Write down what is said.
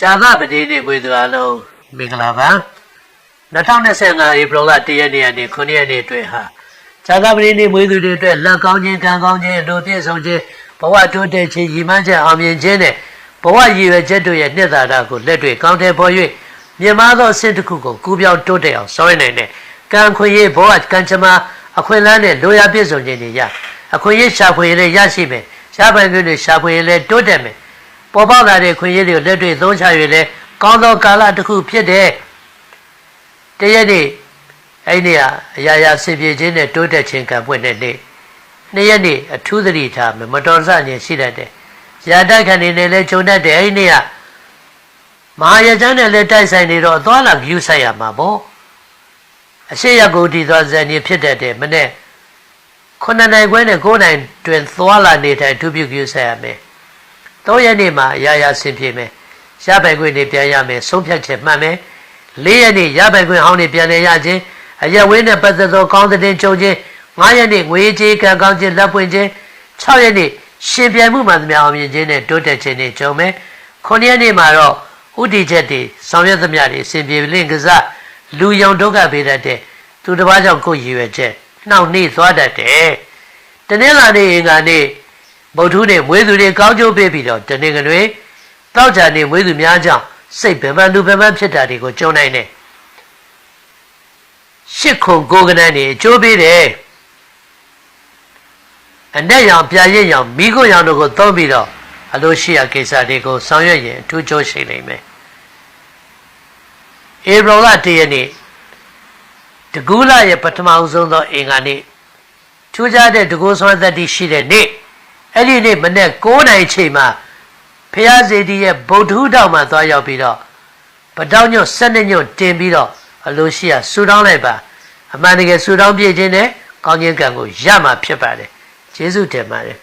ဇာသပတိနေ့ဝေသူအလုံးမင်္ဂလာပါ2025ဧပြီလ1ရက်နေ့ကနေ9ရက်နေ့အတွင်းဟာဇာသပတိနေ့ဝေသူတွေအတွက်လက်ကောင်းခြင်းကံကောင်းခြင်းတို့ပြည့်စုံခြင်းဘဝတိုးတက်ခြင်းရည်မှန်းချက်အောင်မြင်ခြင်းနဲ့ဘဝရည်ရွယ်ချက်တို့ရဲ့နှစ်သာရကိုလက်တွေ့ကောင်းတဲ့ပေါ်၍မြင်မာသောအဆင့်တစ်ခုကိုကူးပြောင်းတိုးတက်အောင်ဆောင်ရွက်နိုင်တဲ့ကံခွင့်ရေးဘဝကံချမအခွင့်အလမ်းနဲ့လိုရာပြည့်စုံခြင်းတွေရ အခွင့်အရေးရှာဖွေရလည်းရရှိမယ်ရှားပိုင်ခွင့်တွေရှာဖွေရလည်းတိုးတက်မယ်ပေါ်ပေါက်လာတဲ့ခွင့်ရည်တွေကိုလက်တွေ့သုံးချ၍လဲကောင်းသောကာလတစ်ခုဖြစ်တဲ့တရက်နေ့အဲ့ဒီကအရာရာဆင်ပြေခြင်းနဲ့တိုးတက်ခြင်းကံပွင့်တဲ့နေ့နှစ်ရက်နေ့အထူးသတိထားမယ်မတော်ဆဉာဏ်ရှိတတ်တယ်။ရာတိုက်ခံနေနဲ့လဲခြုံတတ်တယ်အဲ့ဒီနေ့ကမဟာရကျမ်းနဲ့လဲတိုက်ဆိုင်နေတော့အသွားလာကြူးဆိုင်ရမှာပေါ့အရှိရကိုဒီသွားဇန်ကြီးဖြစ်တတ်တယ်မနေ့ 9နိုင်ခွဲနဲ့9နိုင်တွင်သွားလာနေတိုင်းဒုပြုကြူးဆိုင်ရမယ်။၃ရက်နေ့မှာရာရာဆင်ပြေမယ်ရပိုင်ခွင့်တွေပြန်ရမယ်ဆုံးဖြတ်ချက်မှတ်မယ်၄ရက်နေ့ရပိုင်ခွင့်ဟောင်းတွေပြန်လည်ရခြင်းအရက်ဝင်းနဲ့ပတ်သက်သောကောင်းတဲ့ကြုံခြင်း၅ရက်နေ့ငွေကြေးကံကောင်းခြင်းလက်ပွင့်ခြင်း၆ရက်နေ့ရှင်ပြိုင်မှုမှန်သမျှအောင်မြင်ခြင်းနဲ့တိုးတက်ခြင်းတွေကြုံမယ်9ရက်နေ့မှာတော့ဥတီချက်တွေဆောင်ရွက်သမျှတွေအစဉ်ပြေလင့်ကစားလူယုံဒုက္ခပေးတတ်တဲ့သူတစ်ပါးကြောင့်ကိုယ်ရည်ရွယ်ချက် နှောင့်နှေးသွားတတ်တယ်တနင်္လာနေ့အင်္ဂါနေ့ဗုဒ္ဓနဲ့မွေးသူတွေကောင်းကျိုးပေးပြီးတော့တနေ့ကလေးတောက်ကြနေမွေးသူများကြောင့်စိတ်ဗမာလူဗမာဖြစ်တာတွေကိုကြုံနိုင်တယ်ရှစ်ခုကိုကနန်းနေအကျိုးပေးတယ်အ내ရောင်ပြရစ်ရောင်မိခိုးရောင်တို့ကိုသုံးပြီးတော့အလိုရှိရာကိစ္စတွေကိုဆောင်ရွက်ရင်အထူးကျိုးရှိနိုင်မယ်ဧပြီလတရက်နေ့ တကူးလရဲ့ပထမအဆုံးသောအင်္ဂါနေ့ထူးခြားတဲ့တကူးဆွမ်းသက်တည်ရှိတဲ့နေ့အဲ့ဒီနေ့မနေ့9နိုင်ချိန်မှာဖះစေတီရဲ့ဗုဒ္ဓဟူတောင်မှာသွားရောက်ပြီးတော့ပတောင်းညွတ်12ညွတ်တင်ပြီးတော့အလိုရှိရဆူတောင်းလိုက်ပါအမှန်တကယ်ဆူတောင်းပြည့်ခြင်းနဲ့ကောင်းခြင်းကံကိုရမှာဖြစ်ပါတယ်ကျေးဇူးတင်ပါတယ်